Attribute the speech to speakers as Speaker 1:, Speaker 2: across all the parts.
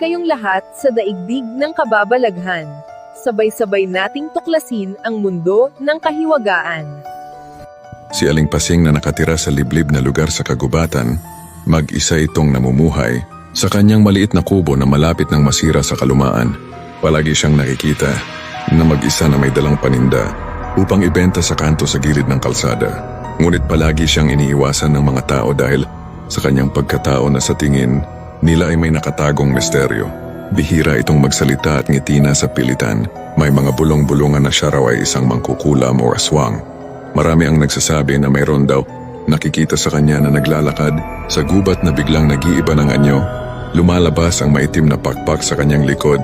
Speaker 1: kayong lahat sa daigdig ng kababalaghan. Sabay-sabay nating tuklasin ang mundo ng kahiwagaan.
Speaker 2: Si Aling Pasing na nakatira sa liblib na lugar sa kagubatan, mag-isa itong namumuhay sa kanyang maliit na kubo na malapit ng masira sa kalumaan. Palagi siyang nakikita na mag-isa na may dalang paninda upang ibenta sa kanto sa gilid ng kalsada. Ngunit palagi siyang iniiwasan ng mga tao dahil sa kanyang pagkatao na sa tingin nila ay may nakatagong misteryo. Bihira itong magsalita at ngiti na sa pilitan. May mga bulong-bulungan na siya raw ay isang mangkukulam o aswang. Marami ang nagsasabi na mayroon daw nakikita sa kanya na naglalakad sa gubat na biglang nag-iiba ng anyo. Lumalabas ang maitim na pakpak sa kanyang likod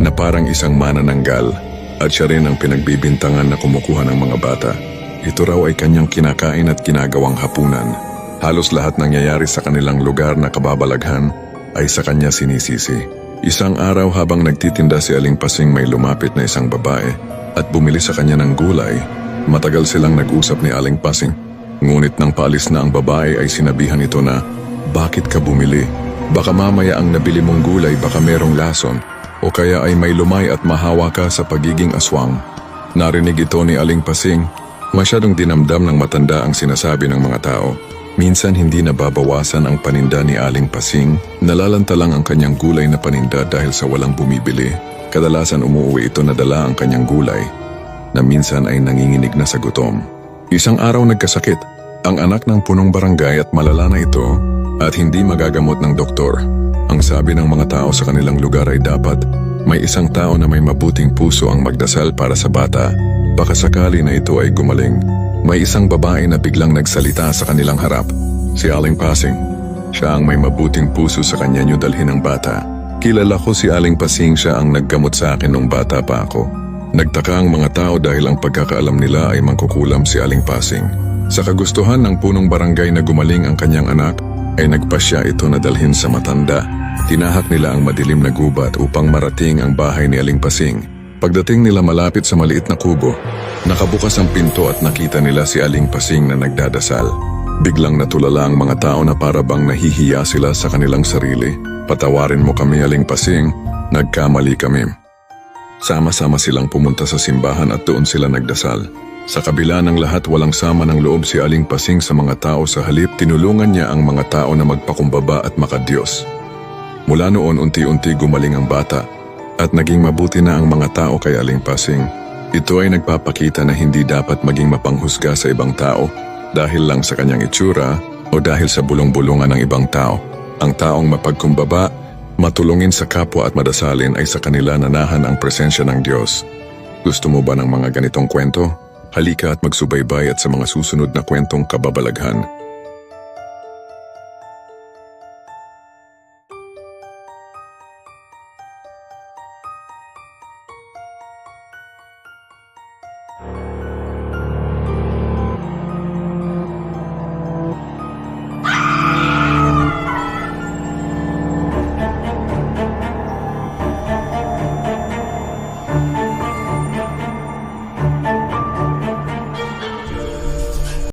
Speaker 2: na parang isang manananggal at siya rin ang pinagbibintangan na kumukuha ng mga bata. Ito raw ay kanyang kinakain at ginagawang hapunan. Halos lahat nangyayari sa kanilang lugar na kababalaghan ay sa kanya sinisisi. Isang araw habang nagtitinda si Aling Pasing may lumapit na isang babae at bumili sa kanya ng gulay. Matagal silang nag-usap ni Aling Pasing. Ngunit nang paalis na ang babae ay sinabihan ito na, Bakit ka bumili? Baka mamaya ang nabili mong gulay baka merong lason o kaya ay may lumay at mahawa ka sa pagiging aswang. Narinig ito ni Aling Pasing. Masyadong dinamdam ng matanda ang sinasabi ng mga tao. Minsan hindi nababawasan ang paninda ni Aling Pasing. Nalalanta lang ang kanyang gulay na paninda dahil sa walang bumibili. Kadalasan umuwi ito na dala ang kanyang gulay na minsan ay nanginginig na sa gutom. Isang araw nagkasakit ang anak ng punong barangay at malala na ito at hindi magagamot ng doktor. Ang sabi ng mga tao sa kanilang lugar ay dapat may isang tao na may mabuting puso ang magdasal para sa bata. Baka sakali na ito ay gumaling. May isang babae na biglang nagsalita sa kanilang harap. Si Aling Pasing. Siya ang may mabuting puso sa kanya niyo dalhin ang bata. Kilala ko si Aling Pasing siya ang naggamot sa akin nung bata pa ako. Nagtaka ang mga tao dahil ang pagkakaalam nila ay mangkukulam si Aling Pasing. Sa kagustuhan ng punong barangay na gumaling ang kanyang anak, ay nagpasya ito na dalhin sa matanda. Tinahak nila ang madilim na gubat upang marating ang bahay ni Aling Pasing. Pagdating nila malapit sa maliit na kubo, nakabukas ang pinto at nakita nila si Aling Pasing na nagdadasal. Biglang natulala ang mga tao na para bang nahihiya sila sa kanilang sarili. Patawarin mo kami Aling Pasing, nagkamali kami. Sama-sama silang pumunta sa simbahan at doon sila nagdasal. Sa kabila ng lahat walang sama ng loob si Aling Pasing sa mga tao sa halip tinulungan niya ang mga tao na magpakumbaba at makadiyos. Mula noon unti-unti gumaling ang bata at naging mabuti na ang mga tao kay Aling Pasing. Ito ay nagpapakita na hindi dapat maging mapanghusga sa ibang tao dahil lang sa kanyang itsura o dahil sa bulong-bulungan ng ibang tao. Ang taong mapagkumbaba, matulungin sa kapwa at madasalin ay sa kanila nanahan ang presensya ng Diyos. Gusto mo ba ng mga ganitong kwento? Halika at magsubaybay at sa mga susunod na kwentong kababalaghan.